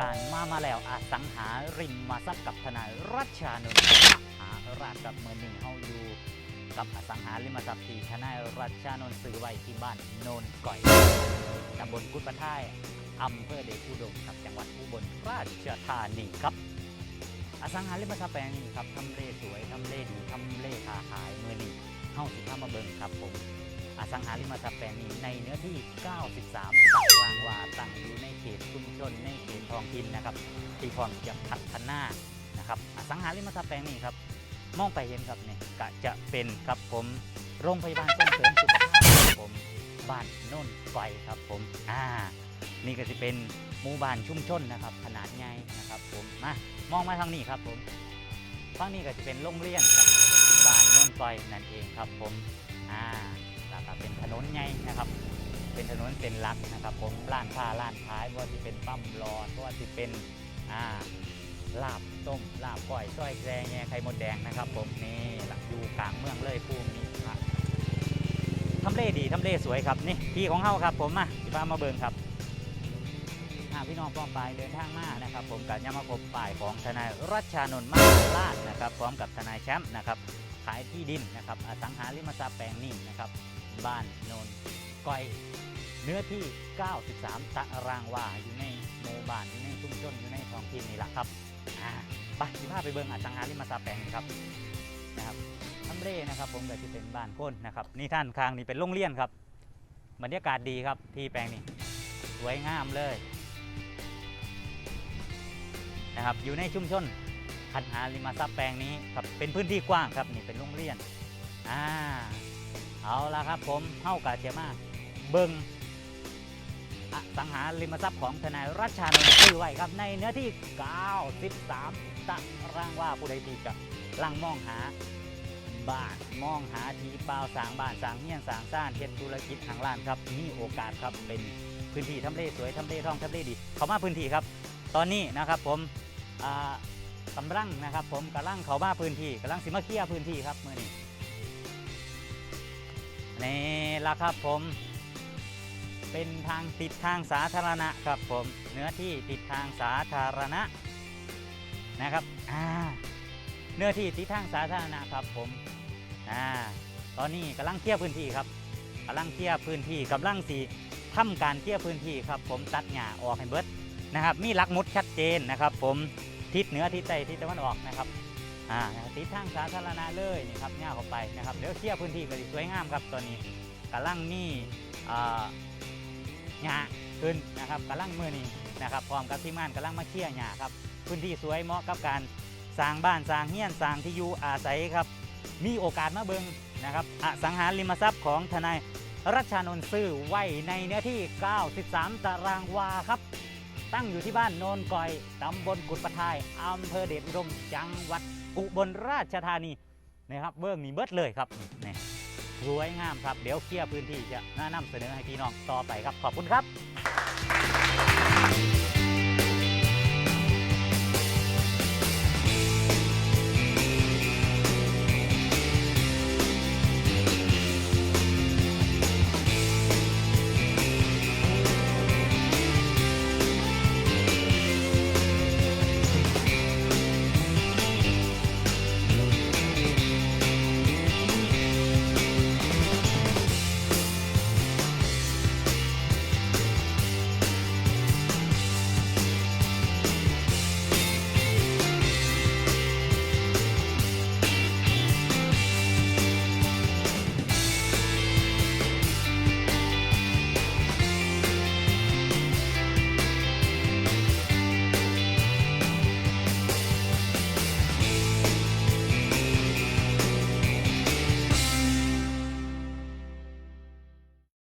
การมามาแล้วอสังหาริมมาทรัพย์กับทนายรัชชานนท์หาราชกับเมืองหนึ่งเฮาอยู่กับอสังหาริมทรัพย์ที่ทนายรัชชานนท์ซื้อไว้ที่บ้านโนนก่อยตำบลกุดปะท่ายอำเภอเดชอุดมครับจังหวัดอุบลราชธานีครับ อสังหาริมทรัพย์แปลงนี้ครับทำเลสวยทำเลดีทำเลค้าขายเมือนี้เฮาสิพามาเบิ่งครับผม อสังหาริมทรัพย์แปลงนี้ในเนื้อที่ 93ตารางวาตั้งอยู่ในเขตชุมชนในเขตท้องถิ่นนะครับที่พร้อมจะพัฒนานะครับอสังหาริมทรัพย์แปลงนี้ครับ มองไปเห็นครับเนี่ยก็จะเป็นครับผมโรงพยาบาลส่งเสริมสุขภาพครับผมบ้านโน่นไฟครับผมอ่านี่ก็จะเป็นหมู่บ้านชุมชนนะครับ ขนาดใหญ่นะครับผมมามองมาทางนี้ครับผมฝั่งนี้ก็จะเป็นโรงเรียนครับบ้านโน่นไฟนั่นเองครับผมอ่า แล้วก็เป็นถนนใหญ่นะครับ เป็นถนนเส้นหลักนะครับ ผมร้านค้าร้านขายว่าจะเป็นปั๊มรอบ่ว่าจะเป็นอ่าลาบต้มลาบก้อยส้อยแกงแง่ไข่มดแดงนะครับ ผมนี่หลักอยู่กลางเมืองเลยภูมิครับทำเลดีทำเลสวยครับนี่ที่ของเฮาครับ ผมมาพี่พามาเบิงครับพี่น้องป้องไปเดินทางมานะครับ ผมกับยามาพบป้ายของทนายรัชชานนท์มาลาดนะครับ พร้อมกับทนายแชมป์นะครับ ขายที่ดินนะครับอสังหาริมทรัพย์แปลงนี้นะครับ บ้านโนนก้อยเนื้อที่ 93 ตารางวาอยู่ในหมู่บ้านอยู่ในชุมชนอยู่ในท้องถิ่นนี่แหละครับอ่าไปที่พาไปเบิ่งอาสังหาริมทรัพย์แปลงนี้ครับนะครับทำเลนะครับ ผมก็จะเป็นบ้านโคนนะครับนี่ท่านคางนี่เป็นโรงเรียนครับบรรยากาศดีครับที่แปลงนี้สวยงามเลยนะครับอยู่ในชุมชน คันหาริมทรัพย์แปลงนี้ครับเป็นพื้นที่กว้างครับนี่เป็นโรงเรียนอ่าเอาละครับผมเข้ากาเจมาเบิงอสังหาริมทรัพย์ของทนายรัชชานนท์ซื้อไว้ครับในเนื้อที่ 93ตารางว่าผู้ใดที่กับลังมองหาบ้านมองหาทีเปล่าสางบ้านสางเฮียนสร้างซ่านเฮ็ดธุรกิจทางร้านครับมีโอกาสครับเป็นพื้นที่ทำเลสวยทำเลท่องทำเลดี เขามาพื้นที่ครับ ตอนนี้นะครับผมอ่า กำลังนะครับ ผมกำลังเขามาพื้นที่กำลังสิมาเคียพื้นที่ครับมื่อนี้นี่ละครับผม เป็นทางติดทางสาธารณะครับผมเนื้อที่ติดทางสาธารณะนะครับอ่าเนื้อที่ติดทางสาธารณะครับผมอ่าตอนนี้กำลังเคลียร์พื้นที่ครับกำลังเคลียร์พื้นที่กำลังสีทำการเคลียร์พื้นที่ครับ ผมตัดหญ้าออกให้เบิดนะครับ มีหลักมุดชัดเจนนะครับ ผม ทิศเหนือทิศใต้ทิศตะวันออกนะครับอ่าติดทางสาธารณะเลยนี่ครับง่าเข้าไปนะครับเดี๋ยวเคลียร์พื้นที่ก็สิสวยงามครับตอนนี้กำลังนี่อ่าหญ้าขึ้นนะครับกำลังมือนี้นะครับพร้อมกับทีมงานกำลังมาเคลียร์หญ้าครับพื้นที่สวยเหมาะกับการสร้างบ้านสร้างเฮียนสร้างที่อยู่อาศัยครับมีโอกาสมาเบิงนะครับอสังหาริมทรัพย์ของทนายรัชชานนท์ซื้อไว้ในเนื้อที่ 93 ตารางวาครับ ตั้งอยู่ที่บ้านโนนก่อยตำบลกุดปะทายอำเภอเดชอุดมจังหวัดอุบลราชธานีนะครับเบื้องนี้เบิดเลยครับนี่สวยงามครับเดี๋ยวเคลียร์พื้นที่จะน่านำเสนอให้พี่น้องต่อไปครับขอบคุณครับ